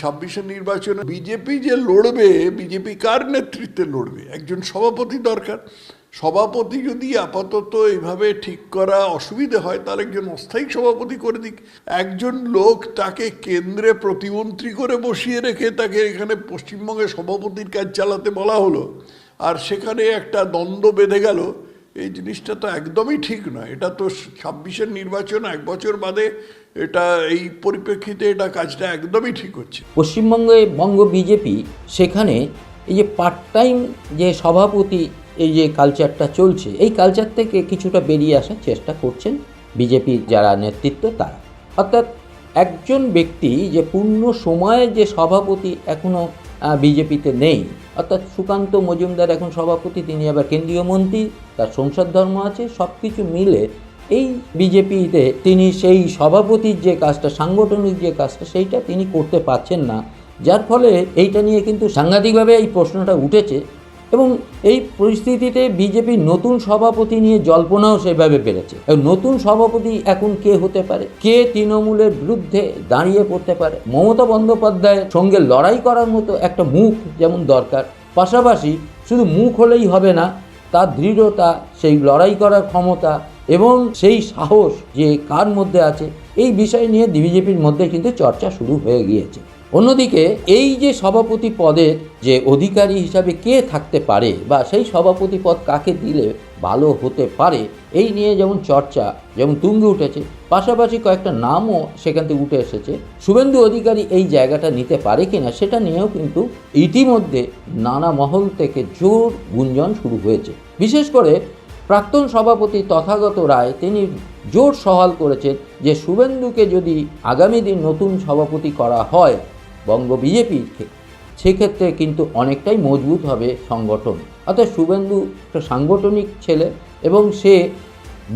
ছাব্বিশের নির্বাচনে বিজেপি যে লড়বে বিজেপি কার নেতৃত্বে লড়বে? একজন সভাপতি দরকার। সভাপতি যদি আপাতত এইভাবে ঠিক করা অসুবিধে হয়, তাহলে একজন অস্থায়ী সভাপতি করে দিক। একজন লোক তাকে কেন্দ্রে প্রতিমন্ত্রী করে বসিয়ে রেখে তাকে এখানে পশ্চিমবঙ্গে সভাপতির কাজ চালাতে বলা হলো। আর সেখানে একটা দ্বন্দ্ব বেঁধে গেল। এই জিনিসটা তো একদমই ঠিক নয়। এটা তো ছাব্বিশের নির্বাচন, এক বছর বাদে এটা এই পরিপ্রেক্ষিতে এটা কাজটা একদমই ঠিক হচ্ছে। পশ্চিমবঙ্গে বঙ্গ বিজেপি সেখানে এই যে পার্ট টাইম যে সভাপতি, এই যে কালচারটা চলছে, এই কালচার থেকে কিছুটা বেরিয়ে আসার চেষ্টা করছেন বিজেপির যারা নেতৃত্ব তারা। অর্থাৎ একজন ব্যক্তি যে পূর্ণ সময়ে যে সভাপতি এখনও বিজেপিতে নেই অর্থাৎ সুকান্ত মজুমদার এখন সভাপতি, তিনি আবার কেন্দ্রীয় মন্ত্রী, তার সংসদ ধর্ম আছে সব কিছু মিলে এই বিজেপিতে তিনি সেই সভাপতির যে কাজটা, সাংগঠনিক যে কাজটা, সেইটা তিনি করতে পারছেন না। যার ফলে এইটা নিয়ে কিন্তু সাংঘাতিকভাবে এই প্রশ্নটা উঠেছে এবং এই পরিস্থিতিতে বিজেপির নতুন সভাপতি নিয়ে জল্পনাও সেভাবে বেড়েছে। নতুন সভাপতি এখন কে হতে পারে? কে তৃণমূলের বিরুদ্ধে দাঁড়িয়ে পড়তে পারে? মমতা বন্দ্যোপাধ্যায়ের সঙ্গে লড়াই করার মতো একটা মুখ যেমন দরকার পাশাপাশি শুধু মুখ হলেই হবে না, তার দৃঢ়তা, সেই লড়াই করার ক্ষমতা এবং সেই সাহস যে কার মধ্যে আছে, এই বিষয় নিয়ে বিজেপির মধ্যে কিন্তু চর্চা শুরু হয়ে গিয়েছে। অন্যদিকে, এই যে সভাপতি পদের যে অধিকারী হিসাবে কে থাকতে পারে বা সেই সভাপতি পদ কাকে দিলে ভালো হতে পারে, এই নিয়ে যেমন চর্চা, যেমন তুঙ্গে উঠেছে, পাশাপাশি কয়েকটা নামও সেখান থেকে উঠে এসেছে। শুভেন্দু অধিকারী এই জায়গাটা নিতে পারে কিনা সেটা নিয়েও কিন্তু ইতিমধ্যে নানা মহল থেকে জোর গুঞ্জন শুরু হয়েছে। বিশেষ করে প্রাক্তন সভাপতি তথাগত রায়, তিনি জোর সওয়াল করেছেন যে শুভেন্দুকে যদি আগামী দিন নতুন সভাপতি করা হয় বঙ্গ বিজেপির সেক্ষেত্রে কিন্তু অনেকটাই মজবুত হবে সংগঠন। অর্থাৎ শুভেন্দু একটা সাংগঠনিক ছেলে এবং সে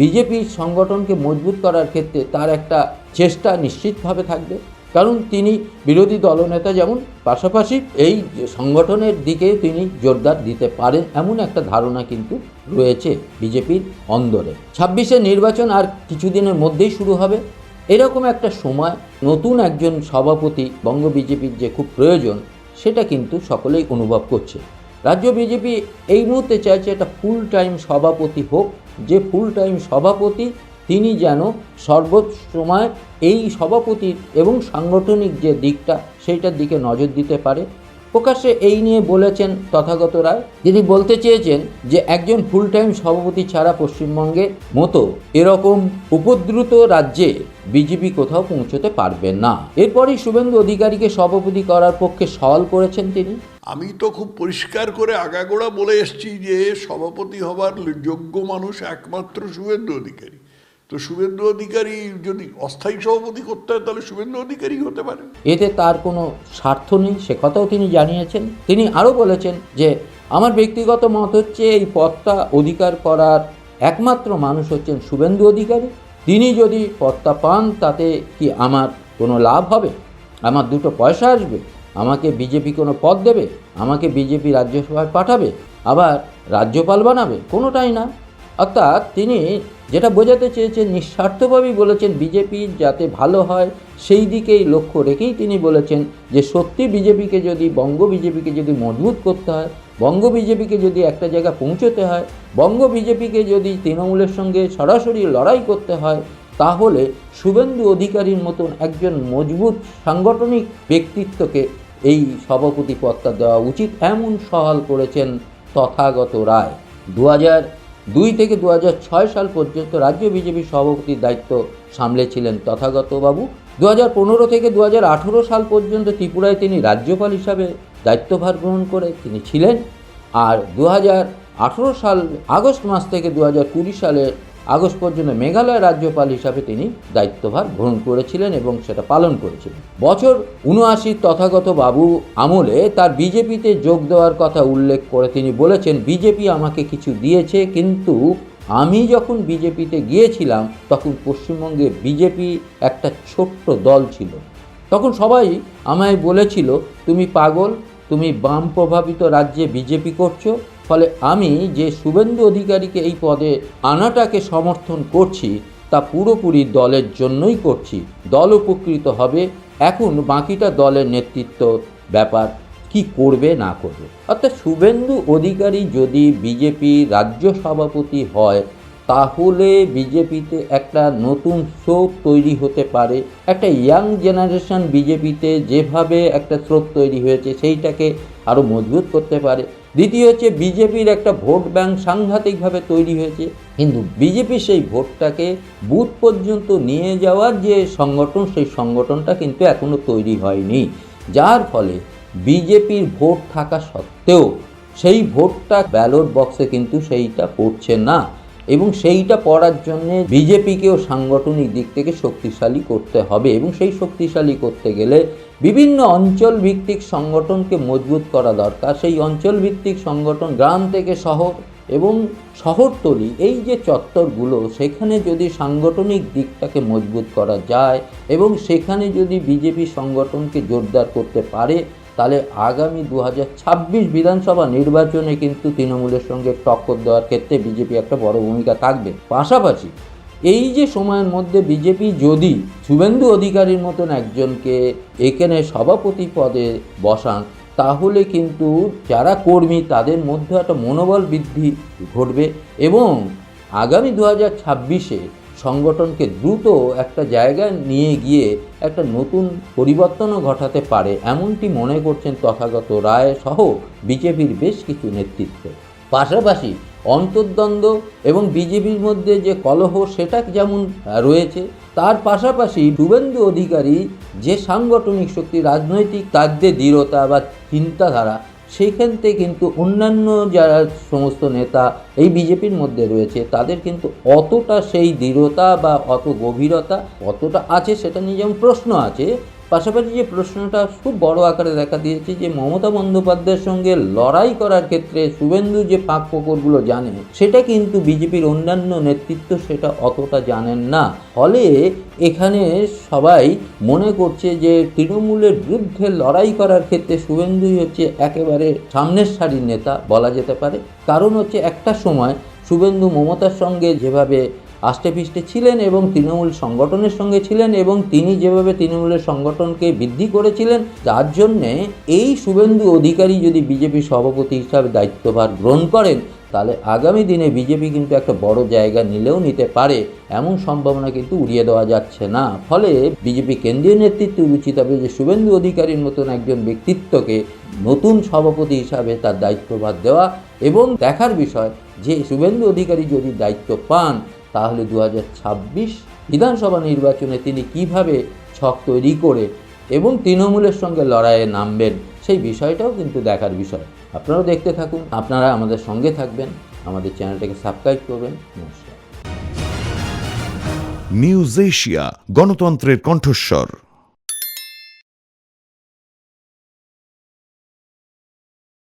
বিজেপির সংগঠনকে মজবুত করার ক্ষেত্রে তার একটা চেষ্টা নিশ্চিতভাবে থাকবে। কারণ তিনি বিরোধী দলনেতা যেমন, পাশাপাশি এই সংগঠনের দিকে তিনি জোরদার দিতে পারেন এমন একটা ধারণা কিন্তু রয়েছে বিজেপির অন্দরে। ছাব্বিশে নির্বাচন আর কিছুদিনের মধ্যেই শুরু হবে। এরকম একটা সময় নতুন একজন সভাপতি বঙ্গ বিজেপির যে খুব প্রয়োজন, সেটা কিন্তু সকলেই অনুভব করছে। রাজ্য বিজেপি এই মুহূর্তে চাইছে একটা ফুল টাইম সভাপতি হোক, যে ফুল টাইম সভাপতি তিনি যেন সর্বসময় এই সভাপতির এবং সাংগঠনিক যে দিকটা, সেইটার দিকে নজর দিতে পারে। প্রকাশ্যে এই নিয়ে বলেছেন তথাগত রায়। তিনি বলতে চেয়েছেন যে একজন ফুল টাইম সভাপতি ছাড়া পশ্চিমবঙ্গের মতো এরকম উপদ্রুত রাজ্যে বিজেপি কোথাও পৌঁছতে পারবে না। এরপরই শুভেন্দু অধিকারীকে সভাপতি করার পক্ষে সওয়াল করেছেন তিনি। আমি তো খুব পরিষ্কার করে আগাগোড়া বলে এসছি যে সভাপতি হবার যোগ্য মানুষ একমাত্র শুভেন্দু অধিকারী। তো শুভেন্দু অধিকারী যদি অস্থায়ী সভাপতি করতে হয়, তাহলে শুভেন্দু অধিকারী হতে পারে। এতে তার কোনো স্বার্থ নেই, সে কথাও তিনি জানিয়েছেন। তিনি আরও বলেছেন যে, আমার ব্যক্তিগত মত হচ্ছে, এই পদটা অধিকার করার একমাত্র মানুষ হচ্ছেন শুভেন্দু অধিকারী। তিনি যদি পদটা পান, তাতে কি আমার কোনো লাভ হবে? আমার দুটো পয়সা আসবে, আমাকে বিজেপি কোনো পদ দেবে, আমাকে বিজেপি রাজ্যসভায় পাঠাবে, আবার রাজ্যপাল বানাবে, কোনোটাই না। অর্থাৎ তিনি যেটা বোঝাতে চেয়েছেন, নিঃস্বার্থভাবেই বলেছেন বিজেপি যাতে ভালো হয়, সেই দিকেই লক্ষ্য রেখেই তিনি বলেছেন যে সত্যি বিজেপিকে যদি, বঙ্গ বিজেপিকে যদি মজবুত করতে হয়, বঙ্গ বিজেপিকে যদি একটা জায়গা পৌঁছতে হয়, বঙ্গ বিজেপিকে যদি তৃণমূলের সঙ্গে সরাসরি লড়াই করতে হয়, তাহলে শুভেন্দু অধিকারীর মতন একজন মজবুত সাংগঠনিক ব্যক্তিত্বকে এই সভাপতি পদটা দেওয়া উচিত, এমন সওয়াল করেছেন তথাগত রায়। দু হাজার দুই থেকে দু সাল পর্যন্ত রাজ্য বিজেপি সভাপতির দায়িত্ব সামলেছিলেন তথাগত বাবু। দু পনেরো থেকে দু সাল পর্যন্ত ত্রিপুরায় তিনি রাজ্যপাল হিসাবে দায়িত্বভার গ্রহণ করে তিনি ছিলেন। আর দু সাল আগস্ট মাস থেকে দু সালের আগস্ট পর্যন্ত মেঘালয় রাজ্যপাল হিসাবে তিনি দায়িত্বভার গ্রহণ করেছিলেন এবং সেটা পালন করেছিলেন। বছর উনআশি তথাগত বাবু আমলে তার বিজেপিতে যোগ দেওয়ার কথা উল্লেখ করে তিনি বলেছেন, বিজেপি আমাকে কিছু দিয়েছে, কিন্তু আমি যখন বিজেপিতে গিয়েছিলাম, তখন পশ্চিমবঙ্গে বিজেপি একটা ছোট্ট দল ছিল। তখন সবাই আমায় বলেছিল, তুমি পাগল, তুমি বাম প্রভাবিত রাজ্যে বিজেপি করছ ফলে আমি যে শুভেন্দু অধিকারীকে এই পদে আনাটাকে সমর্থন করছি, তা পুরোপুরি দলের জন্যই করছি। দল উপকৃত হবে, এখন বাকিটা দলের নেতৃত্ব ব্যাপার কি করবে না করবে। অর্থাৎ শুভেন্দু অধিকারী যদি বিজেপি রাজ্য সভাপতি হয়, তাহলে বিজেপিতে একটা নতুন স্রোত তৈরি হতে পারে। একটা ইয়াং জেনারেশন বিজেপিতে যেভাবে একটা স্রোত তৈরি হয়েছে, সেইটাকে আরও মজবুত করতে পারে। দ্বিতীয় হচ্ছে বিজেপির একটা ভোট ব্যাংক সাংঘাতিকভাবে তৈরি হয়েছে। কিন্তু বিজেপি সেই ভোটটাকে বুথ পর্যন্ত নিয়ে যাওয়ার যে সংগঠন, সেই সংগঠনটা কিন্তু এখনও তৈরি হয়নি। যার ফলে বিজেপির ভোট থাকা সত্ত্বেও সেই ভোটটা ব্যালট বক্সে কিন্তু সেইটা পড়ছে না। এবং সেইটা পড়ার জন্যে বিজেপিকেও সাংগঠনিক দিক থেকে শক্তিশালী করতে হবে এবং সেই শক্তিশালী করতে গেলে বিভিন্ন অঞ্চল ভিত্তিক সংগঠনকে মজবুত করা দরকার। সেই অঞ্চল ভিত্তিক সংগঠন গ্রাম থেকে শহর এবং শহরতলি, এই যে চত্বরগুলো, সেখানে যদি সাংগঠনিক দিকটাকে মজবুত করা যায় এবং সেখানে যদি বিজেপি সংগঠনকে জোরদার করতে পারে তাহলে আগামী দু হাজার ছাব্বিশ বিধানসভা নির্বাচনে কিন্তু তৃণমূলের সঙ্গে টক্কর দেওয়ার ক্ষেত্রে বিজেপি একটা বড় ভূমিকা থাকবে। পাশাপাশি এই যে সময়ের মধ্যে বিজেপি যদি শুভেন্দু অধিকারীর মতন একজনকে এখানে সভাপতি পদে বসান, তাহলে কিন্তু যারা কর্মী তাদের মধ্যে একটা মনোবল বৃদ্ধি ঘটবে এবং আগামী দু হাজার ছাব্বিশে সংগঠনকে দ্রুত একটা জায়গায় নিয়ে গিয়ে একটা নতুন পরিবর্তনও ঘটাতে পারে, এমনটি মনে করছেন তথাগত রায় সহ বিজেপির বেশ কিছু নেতৃত্ব। পাশাপাশি অন্তর্দ্বন্দ্ব এবং বিজেপির মধ্যে যে কলহ সেটা যেমন রয়েছে, তার পাশাপাশি শুভেন্দু অধিকারী যে সাংগঠনিক শক্তি, রাজনৈতিক তার যে দৃঢ়তা বা চিন্তাধারা সেইখান থেকে কিন্তু অন্যান্য যারা সমস্ত নেতা এই বিজেপির মধ্যে রয়েছে, তাদের কিন্তু অতটা সেই দৃঢ়তা বা অত গভীরতা অতটা আছে সেটা নিয়ে যেমন প্রশ্ন আছে পাশাপাশি যে প্রশ্নটা খুব বড় আকারে দেখা দিয়েছে যে মমতা বন্দ্যোপাধ্যায়ের সঙ্গে লড়াই করার ক্ষেত্রে শুভেন্দু যে পাক পোকরগুলো জানে, সেটা কিন্তু বিজেপির অন্যান্য নেতৃত্ব সেটা অতটা জানেন না। ফলে এখানে সবাই মনে করছে যে তৃণমূলের বিরুদ্ধে লড়াই করার ক্ষেত্রে শুভেন্দুই হচ্ছে একেবারে সামনের সারির নেতা বলা যেতে পারে। কারণ হচ্ছে একটা সময় শুভেন্দু মমতার সঙ্গে যেভাবে আষ্টে পিষ্টে ছিলেন এবং তৃণমূল সংগঠনের সঙ্গে ছিলেন এবং তিনি যেভাবে তৃণমূলের সংগঠনকে বৃদ্ধি করেছিলেন তার জন্যে এই শুভেন্দু অধিকারী যদি বিজেপি সভাপতি হিসাবে দায়িত্বভার গ্রহণ করেন, তাহলে আগামী দিনে বিজেপি কিন্তু একটা বড় জায়গা নিলেও নিতে পারে। এমন সম্ভাবনা কিন্তু উড়িয়ে দেওয়া যাচ্ছে না। ফলে বিজেপি কেন্দ্রীয় নেতৃত্ব উচিত হবে যে শুভেন্দু অধিকারীর মতন একজন ব্যক্তিত্বকে নতুন সভাপতি হিসাবে তার দায়িত্বভার দেওয়া এবং দেখার বিষয় যে শুভেন্দু অধিকারী যদি দায়িত্ব পান তাহলে দু হাজার ছাব্বিশ বিধানসভা নির্বাচনে তিনি কীভাবে ছক তৈরি করে এবং তৃণমূলের সঙ্গে লড়াইয়ে নামবেন, সেই বিষয়টাও কিন্তু দেখার বিষয়। আপনারাও দেখতে থাকুন, আপনারা আমাদের সঙ্গে থাকবেন, আমাদের চ্যানেলটাকে সাবস্ক্রাইব করবেন। নমস্কার। নিউজ এশিয়া, গণতন্ত্রের কণ্ঠস্বর।